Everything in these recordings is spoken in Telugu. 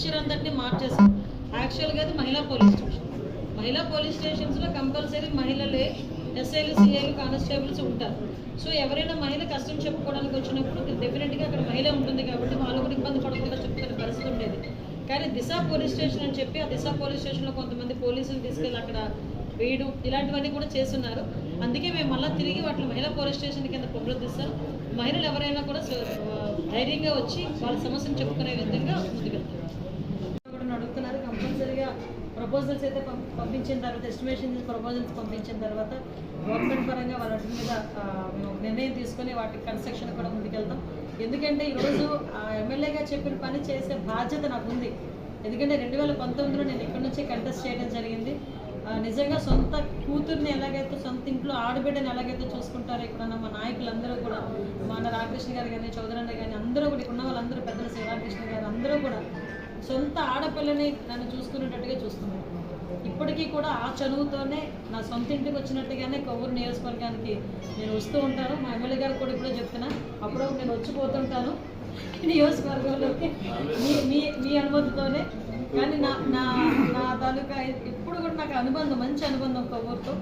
స్ట్రక్చర్ అంతటిని మార్చేస్తారు యాక్చువల్గా అది మహిళా పోలీస్ స్టేషన్. మహిళా పోలీస్ స్టేషన్స్లో కంపల్సరీ మహిళలే ఎస్ఐలు సిఐలు కానిస్టేబుల్స్ ఉంటారు. సో ఎవరైనా మహిళ కష్టం చెప్పుకోవడానికి వచ్చినప్పుడు డెఫినెట్గా అక్కడ మహిళ ఉంటుంది కాబట్టి వాళ్ళు కూడా ఇబ్బంది పడకుండా చెప్పుకునే పరిస్థితి ఉండేది. కానీ దిశ పోలీస్ స్టేషన్ అని చెప్పి ఆ దిశ పోలీస్ స్టేషన్లో కొంతమంది పోలీసులు తీసుకెళ్ళి అక్కడ వేయడం ఇలాంటివన్నీ కూడా చేస్తున్నారు. అందుకే మేము మళ్ళీ తిరిగి వాటిని మహిళా పోలీస్ స్టేషన్ కింద పునరుద్ధిస్తాం మహిళలు ఎవరైనా కూడా ధైర్యంగా వచ్చి వాళ్ళ సమస్యను చెప్పుకునే విధంగా ముందుకు ప్రపోజల్స్ అయితే పంపించిన తర్వాత ఎస్టిమేషన్ ప్రపోజల్స్ పంపించిన తర్వాత గవర్నమెంట్ పరంగా వాళ్ళ వాటి మీద మేము నిర్ణయం తీసుకొని వాటి కన్స్ట్రక్షన్ కూడా ముందుకెళ్తాం. ఎందుకంటే ఈరోజు ఆ ఎమ్మెల్యేగా చెప్పిన పని చేసే బాధ్యత నాకు ఉంది ఎందుకంటే రెండు వేల పంతొమ్మిదిలో నేను ఇక్కడి నుంచి కంటెస్ట్ చేయడం జరిగింది. నిజంగా సొంత కూతుర్ని ఎలాగైతే సొంత ఇంట్లో ఆడబిడ్డని ఎలాగైతే చూసుకుంటారో ఇక్కడ ఉన్న మా నాయకులందరూ కూడా మా రామకృష్ణ గారు కానీ చౌదరన్న కానీ అందరూ కూడా ఇక్కడ ఉన్న వాళ్ళందరూ పెద్దలు శ్రీరామకృష్ణ గారు అందరూ కూడా సొంత ఆడపిల్లని నన్ను చూసుకునేటట్టుగా చూసుకున్నాను ఇప్పటికీ కూడా ఆ చదువుతోనే నా సొంత ఇంటికి వచ్చినట్టుగానే కొవ్వూరు నియోజకవర్గానికి నేను వస్తూ ఉంటాను. మా ఎమ్మెల్యే గారు కూడా ఇప్పుడే చెప్తున్నా అప్పుడు నేను వచ్చిపోతుంటాను నియోజకవర్గంలోకి. మీ మీ మీ అనుమతితోనే. కానీ నా నా నా తాలూకా ఎప్పుడు కూడా నాకు అనుబంధం మంచి అనుబంధం కొవ్వూరుతో.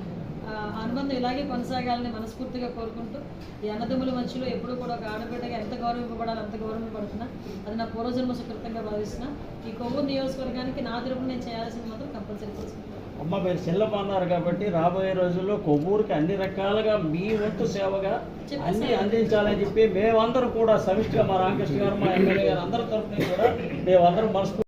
అనుబంధం ఇలాగే కొనసాగాలని మనస్ఫూర్తిగా కోరుకుంటూ ఈ అన్నదమ్ముల మధ్యలో ఎప్పుడు కూడా ఒక ఆడబిడ్డగా ఎంత గౌరవింపబడాలి అంత గౌరవింపబడుతున్నా. అది నా పూర్వజన్మ సుకృతంగా భావిస్తున్నా. ఈ కొవ్వూరు నియోజకవర్గానికి నా తరపున నేను చేయాల్సింది మాత్రం కంపల్సరీ చేసుకుంటాను అమ్మ మీరు చెల్లెమ్మ అన్నారు కాబట్టి రాబోయే రోజుల్లో కొవ్వూరుకి అన్ని రకాలుగా మీ వంతు సేవగా అన్ని అందించాలని చెప్పి మేమందరం కూడా సమిష్టిగా మా రామకృష్ణ గారు మా ఎమ్మెల్యే గారు అందరి తరఫున కూడా మేమందరం మనస్ఫూర్తి